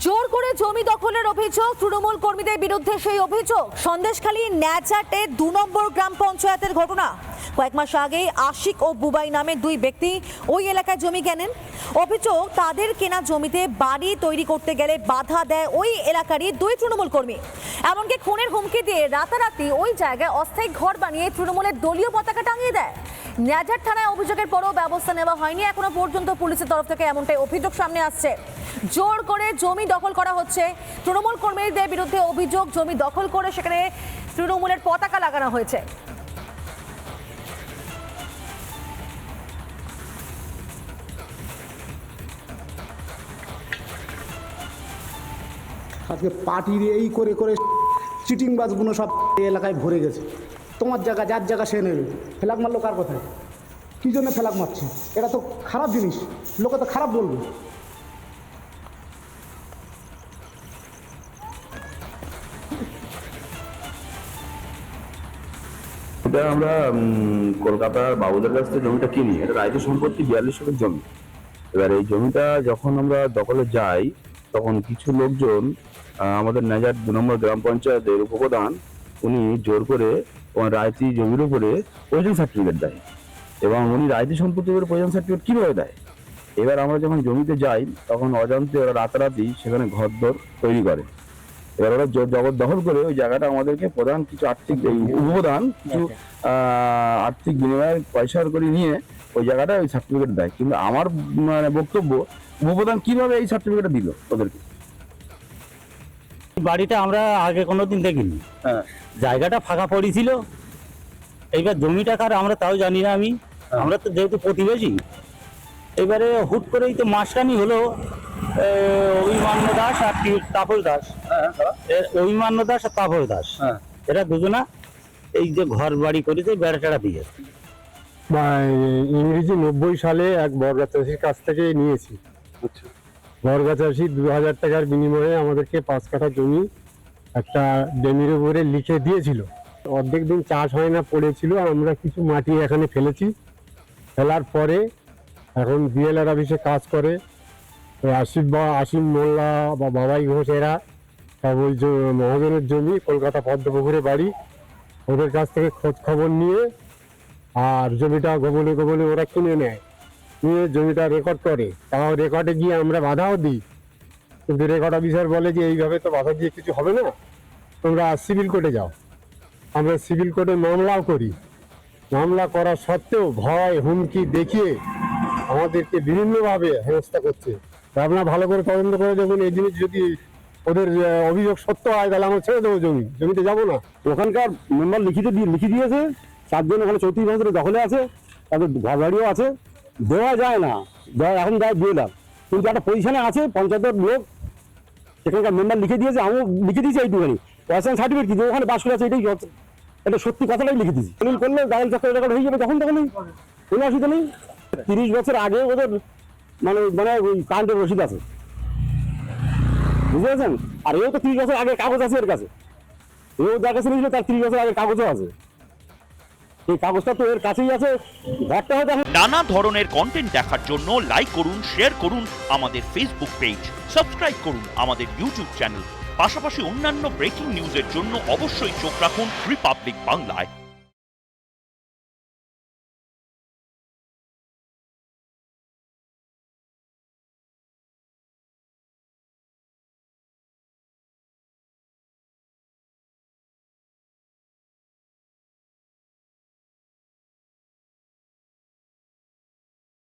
জোর করে জমি দখলের অভিযোগ, তৃণমূল কর্মীদের বিরুদ্ধে সেই অভিযোগ। সন্দেশখালী ন্যাচাটে দু নম্বর গ্রাম পঞ্চায়েতের ঘটনা। কয়েক মাস আগে আশিক ও বুবাই নামে দুই ব্যক্তি ওই এলাকায় জমি কেনেন। অভিযোগ, তাদের কেনা জমিতে বাড়ি তৈরি করতে গেলে বাধা দেয় ওই এলাকারই দুই তৃণমূল কর্মী। এমনকি খুনের হুমকি দিয়ে রাতারাতি ওই জায়গায় অস্থায়ী ঘর বানিয়ে তৃণমূলের দলীয় পতাকা টাঙিয়ে দেয়। ন্যাজার থানায় অভিযোগের পরও ব্যবস্থা নেওয়া হয়নি। এখনও পর্যন্ত পুলিশের তরফ থেকে এমনটাই অভিযোগ সামনে আসছে। জোর করে জমি দখল করা হচ্ছে। তৃণমূল কর্মীদের বিরুদ্ধে অভিযোগ, জমি দখল করে সেখানে তৃণমূলের পতাকা লাগানো হয়েছে। আজকে পার্টির এই করে করে চিটিং বাসগুলো সব এলাকায় ভরে গেছে। তোমার জায়গা, যার জায়গা সে নেবে। ফেলাক মারলো কার কথায়? কী জন্য ফেলাক মারছে? এটা তো খারাপ জিনিস। লোকে তো খারাপ বলবে। এটা আমরা কলকাতার বাবুদের কাছ থেকে জমিটা কিনি। এটা রাজ্য সম্পত্তি বিয়াল্লিশ শতক জমি। এবার এই জমিটা যখন আমরা দখলে যাই, তখন কিছু লোকজন আমাদের নাজার দু নম্বর গ্রাম পঞ্চায়েতের উপপ্রধান, উনি জোর করে রায়তি জমির উপরে প্রয়োজন সার্টিফিকেট দেয়। এবং উনি রায়তি সম্পত্তির উপরে প্রয়োজন সার্টিফিকেট কীভাবে দেয়? এবার আমরা যখন জমিতে যাই, তখন অজান্তে ওরা রাতারাতি সেখানে ঘরদোর তৈরি করে। এবার ওরা জ- জবরদখল করে ওই জায়গাটা আমাদেরকে প্রধান কিছু আর্থিক এই উপপ্রধান কিছু আর্থিক বিনিময়ের পয়সার করে নিয়ে ওই জায়গাটা ওই সার্টিফিকেট দেয়। কিন্তু আমার মানে বক্তব্য উপপ্রধান কীভাবে এই সার্টিফিকেট দিল ওদেরকে? বাড়িটা আমরা আগে কোনোদিন দেখিনি। হ্যাঁ। জায়গাটা ফাঁকা পড়েছিল। এইবার জমিটা কার আমরা তাও জানি না আমি। আমরা তো যেহেতু প্রতিবেশী এবারে হুট করেই তো মাসখানি হলো। অভিমান্য দাস আর তাপস দাস। অভিমান্য দাস আর তাপস দাস। হ্যাঁ। এরা দুজনা এই যে ঘর বাড়ি করেছে বেড়া টেড়া দিয়ে। বা ইংরেজি নব্বই সালে এক বর্গা চাষির কাছ থেকে নিয়েছি। আচ্ছা। বর্গা চাষি দু হাজার টাকার বিনিময়ে আমাদেরকে পাঁচ কাঠা জমি একটা ডেমির উপরে লিখে দিয়েছিল। অর্ধেক দিন চাষ হয় না পড়েছিল আমরা কিছু মাটি এখানে ফেলেছি। ফেলার পরে এখন বিএলআর অফিসে কাজ করে। আসিফ বা আসিম মোল্লা বা বাবাই ঘোষ, এরা জ- মহাজনের জমি, কলকাতা পদ্মপুকুরে বাড়ি। ওদের কাছ থেকে খোঁজ খবর নিয়ে আর জমিটা গোবলে গোবলে ওরা কিনে নেয়। নিয়ে জমিটা রেকর্ড করে। তাও রেকর্ডে গিয়ে আমরা বাধাও দিই। কিন্তু রেকর্ড অফিসার বলে যে, এইভাবে তো বাধা দিয়ে কিছু হবে না। তোমরা সিভিল কোর্টে যাও। আমরা সিভিল কোর্টে মামলাও করি। মামলা করা সত্ত্বেও ভয়, হুমকি দেখিয়ে আমাদেরকে বিভিন্নভাবে হেনস্থা করছে। আপনারা ভালো করে তদন্ত করে দেখুন, এই জিনিস যদি ওদের অভিযোগ সত্য হয়, তাহলে আমরা ছেড়ে দেবো জমি। জমিতে যাব না। ওখানকার মেম্বার লিখিতে দিয়ে লিখে দিয়েছে চারজন ওখানে চৌত্রিশ বছরের দখলে আছে, তাদের ঘর বাড়িও আছে। দেওয়া যায় না। দেওয়া এখন দেয় দিয়ে দাম কিন্তু একটা পজিশনে আছে, পঞ্চায়েতের লোক, সেখানকার মেম্বার লিখে দিয়েছে, আমিও লিখে দিয়েছি এইটুখানি। পয়সা সার্টিফিকেট কি? ওখানে বাস করে আছে, এটাই। এটা সত্যি কথাটাই লিখে দিয়েছি। দলিল করলে চক্কর রেকর্ড হয়ে যাবে তখন তখনই। কোনো অসুবিধা নেই। তিরিশ বছর আগে ওদের মানে মানে ওই কারেন্টের রসিদ আছে। বুঝতে পেরেছেন? আর এও তো তিরিশ বছর আগে কাগজ আছে এর কাছে। এও যার কাছে নিয়েছিল তার তিরিশ বছর আগে কাগজও আছে। এই কাগজটা তো এর কাছেই আছে। ঘরটা হয়তো নানা ধরনের কন্টেন্ট দেখার জন্য লাইক করুন শেয়ার করুন আমাদের ফেসবুক পেজ সাবস্ক্রাইব করুন আমাদের ইউটিউব চ্যানেল পাশাপাশি অন্যান্য ব্রেকিং নিউজের জন্য অবশ্যই চোখ রাখুন রিপাবলিক বাংলায়